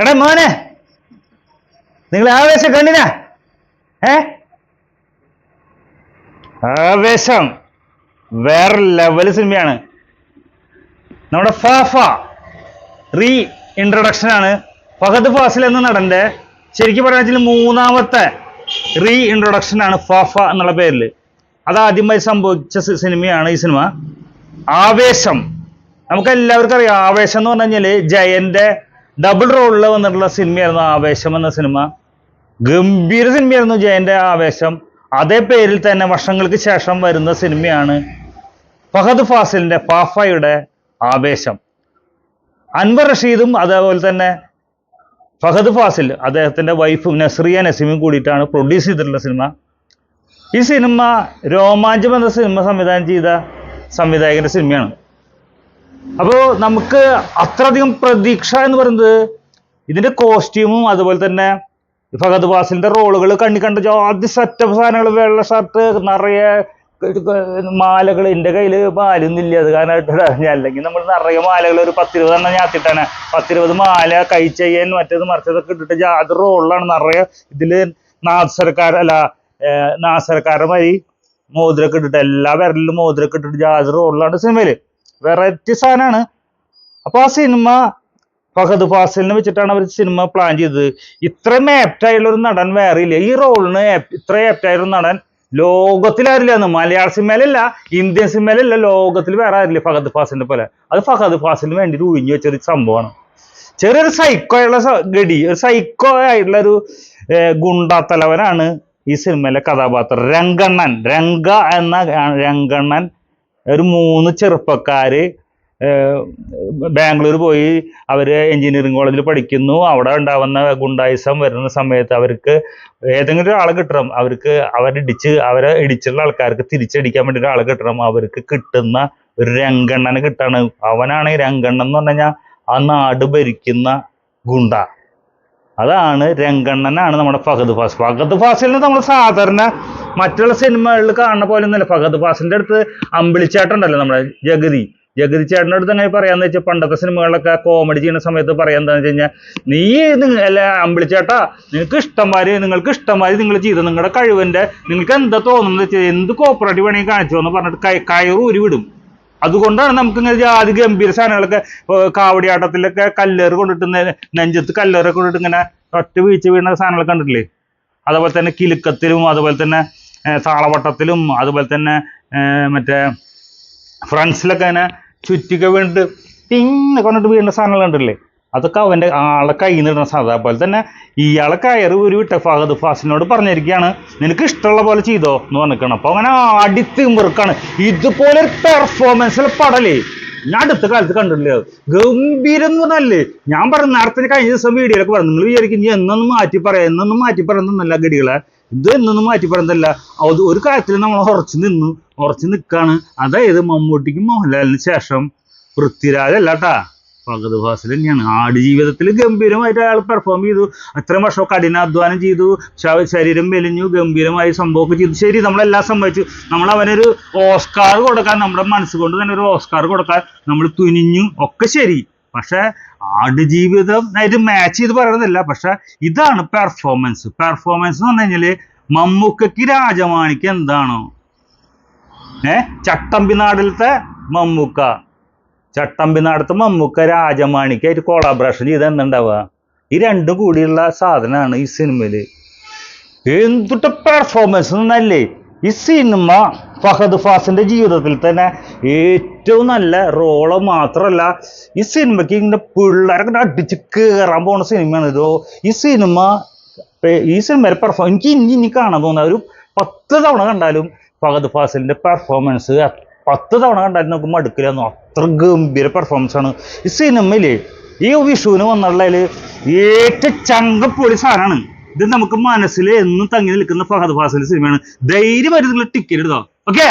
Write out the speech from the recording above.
എടാ മോനെ നിങ്ങൾ ആവേശം കണ്ടിനാ? ഏ? ആവേശം വേറെ ലെവൽ സിനിമയാണ്. നമ്മുടെ ഫാഫ റീ ഇൻട്രൊഡക്ഷൻ ആണ്. ഫഹദ് ഫാസിൽ എന്ന നടന്റെ ശരിക്കും പറഞ്ഞാൽ മൂന്നാമത്തെ റീ ഇൻട്രൊഡക്ഷൻ ആണ് ഫാഫ എന്നുള്ള പേരിൽ അത് ആദ്യമായി സംഭവിച്ച സിനിമയാണ് ഈ സിനിമ. ആവേശം. നമുക്ക് എല്ലാവർക്കും അറിയാം. ആവേശം എന്ന് പറഞ്ഞു കഴിഞ്ഞാൽ ജയന്റെ ഡബിൾ റോളിൽ വന്നിട്ടുള്ള സിനിമയായിരുന്നു ആവേശം എന്ന സിനിമ. ഗംഭീര സിനിമയായിരുന്നു ജയന്റെ ആവേശം. അതേ പേരിൽ തന്നെ വർഷങ്ങൾക്ക് ശേഷം വരുന്ന സിനിമയാണ് ഫഹദ് ഫാസിലിന്റെ പാഫയുടെ ആവേശം. അൻവർ റഷീദും അതേപോലെ തന്നെ ഫഹദ് ഫാസിൽ അദ്ദേഹത്തിന്റെ വൈഫും നസ്രിയ നസീമും കൂടിയിട്ടാണ് പ്രൊഡ്യൂസ് ചെയ്തിട്ടുള്ള സിനിമ. ഈ സിനിമ രോമാഞ്ചം എന്ന സിനിമ സംവിധാനം ചെയ്ത സംവിധായകന്റെ സിനിമയാണ്. അപ്പോൾ നമുക്ക് അത്രയധികം പ്രതീക്ഷ എന്ന് പറയുന്നത് ഇതിന്റെ കോസ്റ്റ്യൂമും അതുപോലെ തന്നെ ഫഹദ് ഫാസിലിന്റെ റോളുകൾ കണ്ണി കണ്ട ആദ്യ സെറ്റപ്പ് സാധനങ്ങൾ വെള്ള ഷർട്ട് നിറയെ മാലകൾ എന്റെ കയ്യിൽ മാലൊന്നുമില്ല അത് കാരണം അല്ലെങ്കിൽ നമ്മൾ നിറയെ മാലകൾ ഒരു പത്തിരുപത് എണ്ണം ഞാത്തിട്ടാണ്. പത്തിരുപത് മാല കൈ മറ്റേത് മറിച്ചതൊക്കെ ഇട്ടിട്ട് ജാതി റോളിലാണ് നിറയെ ഇതിൽ നാസർക്കാർ അല്ല മാതിരി മോതിരൊക്കെ ഇട്ടിട്ട് എല്ലാ വിരലിലും മോതിരൊക്കെ ഇട്ടിട്ട് ജാതി റോളിലാണ് സിനിമയിൽ. വെറൈറ്റി സാധനമാണ് അപ്പൊ ആ സിനിമ ഫഹദ് ഫാസിലിനെ വെച്ചിട്ടാണ് അവർ സിനിമ പ്ലാൻ ചെയ്തത്. ഇത്രയും ആപ്റ്റായുള്ള ഒരു നടൻ വേറെ ഇല്ല. ഈ റോളിന് ഇത്രയും ആപ്റ്റായ ഒരു നടൻ ലോകത്തിലാരില്ല എന്ന്. മലയാള സിനിമയിലല്ല ഇന്ത്യൻ സിനിമയിലല്ല ലോകത്തിൽ വേറെ ആരില്ല ഫഹദ് ഫാസിലിനെ പോലെ. അത് ഫഹദ് ഫാസിലിന് വേണ്ടിയിട്ട് ഒഴിഞ്ഞു വെച്ചൊരു സംഭവമാണ്. ചെറിയൊരു സൈക്കോ ആയുള്ള ഗടി ഒരു സൈക്കോ ആയിട്ടുള്ള ഒരു ഗുണ്ടാത്തലവനാണ് ഈ സിനിമയിലെ കഥാപാത്രം. രംഗണ്ണൻ. രംഗ എന്ന രംഗണ്ണൻ ഒരു മൂന്ന് ചെറുപ്പക്കാര് ബാംഗ്ലൂർ പോയി അവർ എഞ്ചിനീയറിംഗ് കോളേജിൽ പഠിക്കുന്നു. അവിടെ ഉണ്ടാവുന്ന ഗുണ്ടായിസം വരുന്ന സമയത്ത് അവർക്ക് ഏതെങ്കിലും ഒരാളെ കിട്ടണം. അവർക്ക് അവരിടിച്ച് അവരെ ഇടിച്ചുള്ള ആൾക്കാർക്ക് തിരിച്ചടിക്കാൻ വേണ്ടി ഒരാളെ കിട്ടണം. അവർക്ക് കിട്ടുന്ന ഒരു രംഗണ്ണനെ കിട്ടാണ്. അവനാണ് രംഗണ്ണൻ എന്ന് പറഞ്ഞു കഴിഞ്ഞാൽ ആ നാട് ഭരിക്കുന്ന ഗുണ്ട. അതാണ് രംഗണ്ണനാണ് നമ്മുടെ ഫഹദ് ഫാസ് ഫഹദ് ഫാസിലിനെ നമ്മൾ സാധാരണ മറ്റുള്ള സിനിമകളിൽ കാണുന്ന പോലെ ഒന്നുമില്ല. ഫഹദ് ഫാസിന്റെ അടുത്ത് അമ്പിളിച്ചേട്ടുണ്ടല്ലോ നമ്മുടെ ജഗതി. ജഗതി ചേട്ടന്റെ അടുത്ത് അങ്ങനെ പറയാന്ന് വെച്ചാൽ പണ്ടത്തെ സിനിമകളിലൊക്കെ കോമഡി ചെയ്യുന്ന സമയത്ത് പറയാന്ന് വെച്ച് കഴിഞ്ഞാൽ നീ അല്ല അമ്പിളിച്ചേട്ടാ നിങ്ങൾക്ക് ഇഷ്ടംമാതിരി നിങ്ങൾക്ക് ഇഷ്ടംമാതിരി നിങ്ങൾ ചെയ്ത നിങ്ങളുടെ കഴിവിന്റെ നിങ്ങൾക്ക് എന്താ തോന്നുന്നത് എന്ത് കോപ്പറേറ്റീവ് വേണമെങ്കിൽ കാണിച്ചോ എന്ന് പറഞ്ഞിട്ട് കയറൂരി കയറ് വിടും. അതുകൊണ്ടാണ് നമുക്ക് ഇങ്ങനെ ജാതി ഗംഭീര സാധനങ്ങളൊക്കെ കാവടിയാട്ടത്തിലൊക്കെ കല്ലേറ് കൊണ്ടിട്ട് നെഞ്ചത്ത് കല്ലേറൊക്കെ കൊണ്ടിട്ട് ഇങ്ങനെ ഒറ്റ വീഴ്ച വീണ സാധനങ്ങളൊക്കെ കണ്ടിട്ടില്ലേ? അതുപോലെ തന്നെ കിലുക്കത്തിലും അതുപോലെ തന്നെ താളവട്ടത്തിലും അതുപോലെ തന്നെ മറ്റേ ഫ്രണ്ട്സിലൊക്കെ ഇങ്ങനെ ചുറ്റിക്ക വീണിട്ട് ടിങ് കൊണ്ടിട്ട് വീഴുന്ന സാധനങ്ങൾ കണ്ടില്ലേ അതൊക്കെ അവന്റെ ആളെ കയ്യിൽ സാധനം. അതുപോലെ തന്നെ ഇയാളെ ഒരു വിട്ട ഫഹദ് ഫാസിനോട് പറഞ്ഞിരിക്കുകയാണ് നിനക്ക് ഇഷ്ടമുള്ള പോലെ ചെയ്തോ? എന്ന് പറഞ്ഞിരിക്കണം അപ്പൊ അങ്ങനെ അടിത്തിമ്പറുക്കാണ് ഇതുപോലെ ഒരു പെർഫോമൻസിൽ പടലേ ഞാൻ അടുത്ത കാലത്ത് കണ്ടിട്ടില്ല. ഗംഭീരം എന്ന് പറഞ്ഞല്ലേ ഞാൻ പറഞ്ഞ നേരത്തെ കഴിഞ്ഞ ദിവസം വീഡിയോയിലൊക്കെ പറഞ്ഞു. നിങ്ങൾ വിചാരിക്കും നീ എന്നൊന്നും മാറ്റി പറയാം എന്നൊന്നും മാറ്റി പറയുന്നല്ല ഗടികളെ ഇത് എന്നൊന്നും മാറ്റി പറയുന്നതല്ല. അത് ഒരു കാര്യത്തിൽ നമ്മൾ ഉറച്ചു നിന്നു ഉറച്ചു നിൽക്കുകയാണ് അതായത് മമ്മൂട്ടിക്കും മോഹൻലാലിന് ശേഷം പൃഥ്വിരാജ് അല്ലാട്ടാ ഫഹദ് ഫാസിൽ തന്നെയാണ് ആടുജീവിതത്തിൽ ഗംഭീരമായിട്ട് അയാൾ പെർഫോം ചെയ്തു. അത്രയും വർഷം കഠിനാധ്വാനം ചെയ്തു. ശരീരം മെലിഞ്ഞു ഗംഭീരമായി സംഭവമൊക്കെ ചെയ്തു. ശരി നമ്മളെല്ലാം സമ്മതിച്ചു. നമ്മൾ അവനൊരു ഓസ്കാർ കൊടുക്കാൻ നമ്മുടെ മനസ്സുകൊണ്ട് തന്നെ ഒരു ഓസ്കാർ കൊടുക്കാൻ നമ്മൾ തുനിഞ്ഞു. ഒക്കെ ശരി. പക്ഷെ ആടുജീവിതം ആയിട്ട് മാച്ച് ചെയ്ത് പറയണതല്ല പക്ഷേ ഇതാണ് പെർഫോമൻസ് പെർഫോമൻസ് എന്ന് പറഞ്ഞു കഴിഞ്ഞാൽ മമ്മൂക്കയ്ക്ക് രാജമാണിക്ക് എന്താണോ? ഏ? ചട്ടമ്പിനാടിലത്തെ മമ്മൂക്ക. ചട്ടമ്പിനാടത്തെ മമ്മൂക്ക രാജമാണിക്കായിട്ട് കോളാബറേഷൻ ചെയ്ത് എന്തുണ്ടാവുക ഈ രണ്ടും കൂടിയുള്ള സാധനമാണ് ഈ സിനിമയിൽ എന്തുട്ട പെർഫോമൻസ് എന്നല്ലേ? ഈ സിനിമ ഫഹദ് ഫാസിന്റെ ജീവിതത്തിൽ തന്നെ ഏറ്റവും നല്ല റോൾ മാത്രമല്ല ഈ സിനിമയ്ക്ക് ഇങ്ങനെ പിള്ളേരൊക്കെ അടിച്ച് കയറാൻ പോണ സിനിമയാണ് ഇതോ ഈ സിനിമ ഈ സിനിമയിലെ പെർഫോം എനിക്ക് ഇനി ഇനി കാണാൻ തോന്നുന്ന ഒരു പത്ത് തവണ കണ്ടാലും ഫഹദ് ഫാസിലിന്റെ പെർഫോമൻസ് പത്ത് തവണ കണ്ടായിരുന്നു നോക്കുമ്പോൾ മടുക്കില്ല അത്ര ഗംഭീര പെർഫോമൻസ് ആണ്. ഈ സിനിമയിൽ ഈ വിഷുവിന് വന്നുള്ളതിൽ ഏറ്റവും ചങ്കപ്പൊളി സാധനമാണ്. ഇത് നമുക്ക് മനസ്സിൽ എന്നും തങ്ങി നിൽക്കുന്ന ഫഹദ് ഫാസിൽ സിനിമയാണ്. ധൈര്യമായിട്ട് നിങ്ങൾ ടിക്കറ്റ് എടുത്തോ. ഓക്കെ